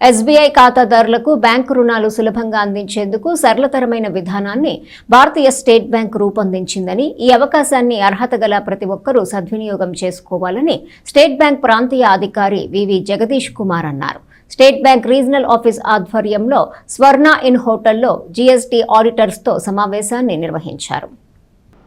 SBI ఖాతాదారులకు bank రుణాలు సులభంగా అందించేందుకు సరళతరమైన విధానాన్ని భారతీయ స్టేట్ బ్యాంక్ రూపొందించిందని ఈ అవకాశాన్ని అర్హత గల ప్రతి ఒక్కరూ సద్వినియోగం చేసుకోవాలని స్టేట్ బ్యాంక్ ప్రాంతీయ అధికారి వివి జగదీష్ కుమార్ అన్నారు. స్టేట్ బ్యాంక్ రీజనల్ ఆఫీస్ ఆధ్వర్యంలో స్వర్ణ ఇన్ హోటల్లో జీఎస్టీ ఆడిటర్స్తో సమావేశాన్ని నిర్వహించారు.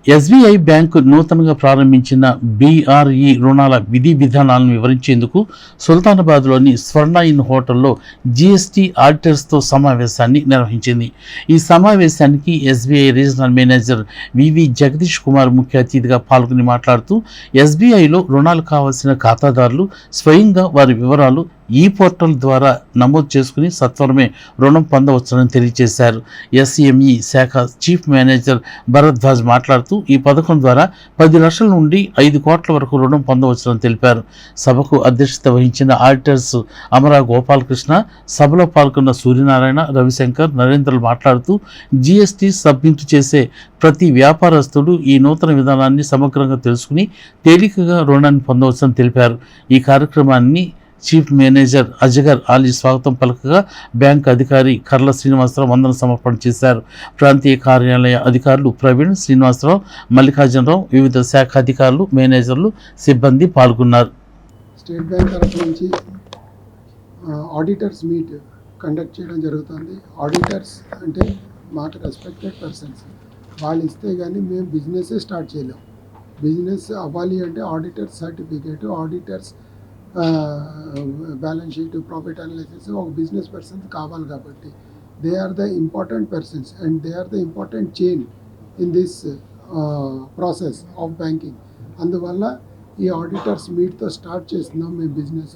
ఎస్బీఐ బ్యాంకు నూతనంగా ప్రారంభించిన బీఆర్ఈ రుణాల విధి విధానాలను వివరించేందుకు సుల్తానాబాద్లోని స్వర్ణ ఇన్ హోటల్లో జీఎస్టీ ఆడిటర్స్తో సమావేశాన్ని నిర్వహించింది. ఈ సమావేశానికి SBI regional manager V V Jagadish Kumar ముఖ్య అతిథిగా పాల్గొని మాట్లాడుతూ ఎస్బీఐలో రుణాలు కావాల్సిన ఖాతాదారులు స్వయంగా వారి వివరాలు ఈ పోర్టల్ ద్వారా నమోదు చేసుకుని సత్వరమే రుణం పొందవచ్చునని తెలియజేశారు. ఎస్ఎంఈ శాఖ చీఫ్ మేనేజర్ భరద్వాజ్ మాట్లాడుతూ ఈ పథకం ద్వారా పది లక్షల నుండి ఐదు కోట్ల వరకు రుణం పొందవచ్చునని తెలిపారు. సభకు అధ్యక్షత వహించిన ఆడిటర్స్ అమరా గోపాలకృష్ణ సభలో పాల్గొన్న సూర్యనారాయణ రవిశంకర్ నరేంద్రలు మాట్లాడుతూ జీఎస్టీ సబ్మిట్ చేసే ప్రతి వ్యాపారస్తుడు ఈ నూతన విధానాన్ని సమగ్రంగా తెలుసుకుని తేలికగా రుణాన్ని పొందవచ్చని తెలిపారు. ఈ కార్యక్రమాన్ని చీఫ్ మేనేజర్ అజగర్ అలీ స్వాగతం పలకగా బ్యాంక్ అధికారి కర్ల శ్రీనివాసరావు వందన సమర్పణ చేశారు. ప్రాంతీయ కార్యాలయ అధికారులు ప్రవీణ్ శ్రీనివాసరావు మల్లికార్జునరావు వివిధ శాఖ అధికారులు మేనేజర్లు సిబ్బంది పాల్గొన్నారు. స్టేట్ బ్యాంక్ తరఫు నుంచి ఆడిటర్స్ మీట్ కండక్ట్ చేయడం జరుగుతుంది. ఆడిటర్స్ అంటే మాకు రెస్పెక్టెడ్ పర్సన్స్ వాళ్ళు ఇస్తే కానీ మేము బిజినెస్ స్టార్ట్ చేయలేం. బిజినెస్ అవ్వాలి అంటే auditors certificate auditors balance sheet profit analysis ఒక బిజినెస్ పర్సన్స్ కావాలి కాబట్టి. They are the important persons and they are the important chain in this process of banking అందువల్ల ఈ ఆడిటర్స్ మీట్తో స్టార్ట్ చేస్తున్నాం మేము బిజినెస్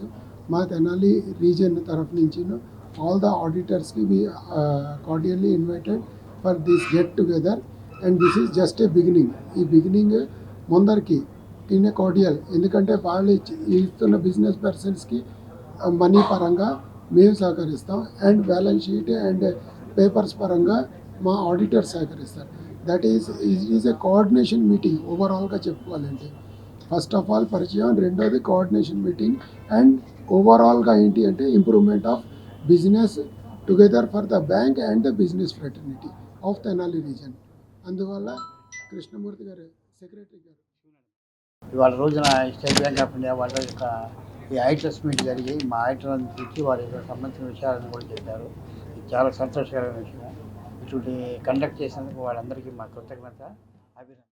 మా తెనాలి రీజన్ తరఫు నుంచి all the ఆడిటర్స్కి we cordially invited for this get together and this is just a beginning ఈ beginning ముందరికి in a cordial ఎందుకంటే వాళ్ళు ఇస్తున్న బిజినెస్ పర్సన్స్కి మనీ పరంగా మేము సహకరిస్తాం. And balance sheet and papers పరంగా మా ఆడిటర్ సహకరిస్తారు. That is it is a coordination meeting ఓవరాల్గా చెప్పుకోవాలంటే. ఫస్ట్ ఆఫ్ ఆల్ పరిచయం. రెండోది కోఆర్డినేషన్ మీటింగ్ అండ్ ఓవరాల్గా ఏంటి అంటే improvement of business together for the bank and the business fraternity of Tenali region అందువల్ల కృష్ణమూర్తి గారు సెక్రటరీ గారు. ఇవాళ రోజున స్టేట్ బ్యాంక్ ఆఫ్ ఇండియా వాళ్ళ యొక్క ఈ ఐటర్స్ మీట్ జరిగి మా ఐటర్లను పిలిచి వారి యొక్క సంబంధించిన విషయాలను కూడా చెప్పారు. ఇది చాలా సంతోషకరమైన విషయం. ఇటువంటి కండక్ట్ చేసినందుకు వాళ్ళందరికీ మా కృతజ్ఞత. అభినందన